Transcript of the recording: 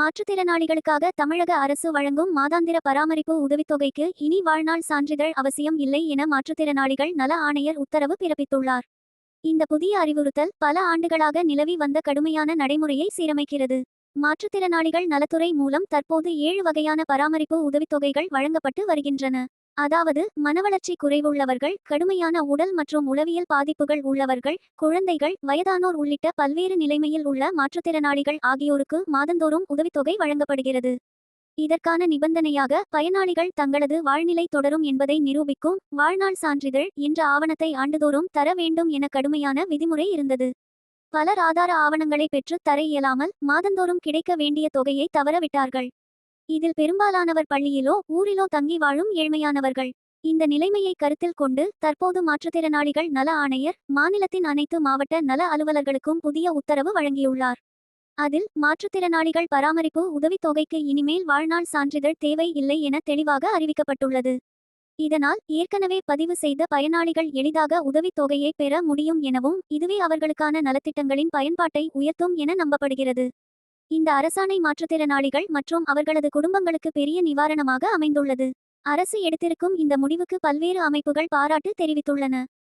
மாற்றுத்திறனாளிகளுக்காக தமிழக அரசு வழங்கும் மாதாந்திர பராமரிப்பு உதவித்தொகைக்கு இனி வாழ்நாள் சான்றிதழ் அவசியம் இல்லை என மாற்றுத்திறனாளிகள் நல ஆணையர் உத்தரவு பிறப்பித்துள்ளார். இந்த புதிய அறிவுறுத்தல் பல ஆண்டுகளாக நிலவி வந்த கடுமையான நடைமுறையை சீரமைக்கிறது. மாற்றுத்திறனாளிகள் நலத்துறை மூலம் தற்போது ஏழு வகையான பராமரிப்பு உதவித்தொகைகள் வழங்கப்பட்டு வருகின்றன. அதாவது மனவளர்ச்சி குறைவுள்ளவர்கள் கடுமையான உடல் மற்றும் உளவியல் பாதிப்புகள் உள்ளவர்கள் குழந்தைகள் வயதானோர் உள்ளிட்ட பல்வேறு நிலைமையில் உள்ள மாற்றுத்திறனாளிகள் ஆகியோருக்கு மாதந்தோறும் உதவித்தொகை வழங்கப்படுகிறது. இதற்கான நிபந்தனையாக பயனாளிகள் தங்களது வாழ்நிலை தொடரும் என்பதை நிரூபிக்கும் வாழ்நாள் சான்றிதழ் என்ற ஆவணத்தை ஆண்டுதோறும் தர வேண்டும் என கடுமையான விதிமுறை இருந்தது. பலர் ஆதார ஆவணங்களை பெற்று தர இயலாமல் மாதந்தோறும் கிடைக்க வேண்டிய தொகையை தவறவிட்டார்கள். இதில் பெரும்பாலானவர் பள்ளியிலோ ஊரிலோ தங்கி வாழும் ஏழ்மையானவர்கள். இந்த நிலைமையை கருத்தில் கொண்டு தற்போது மாற்றுத்திறனாளிகள் நல ஆணையர் மாநிலத்தின் அனைத்து மாவட்ட நல அலுவலர்களுக்கும் புதிய உத்தரவு வழங்கியுள்ளார். அதில் மாற்றுத்திறனாளிகள் பராமரிப்பு உதவித்தொகைக்கு இனிமேல் வாழ்நாள் சான்றிதழ் தேவை இல்லை என தெளிவாக அறிவிக்கப்பட்டுள்ளது. இதனால் ஏற்கனவே பதிவு செய்த பயனாளிகள் எளிதாக உதவித்தொகையை பெற முடியும் எனவும் இதுவே அவர்களுக்கான நலத்திட்டங்களின் பயன்பாட்டை உயர்த்தும் என நம்பப்படுகிறது. இந்த அரசாணை மாற்றுத்திறனாளிகள் மற்றும் அவர்களது குடும்பங்களுக்கு பெரிய நிவாரணமாக அமைந்துள்ளது. அரசு எடுத்திருக்கும் இந்த முடிவுக்கு பல்வேறு அமைப்புகள் பாராட்டு தெரிவித்துள்ளன.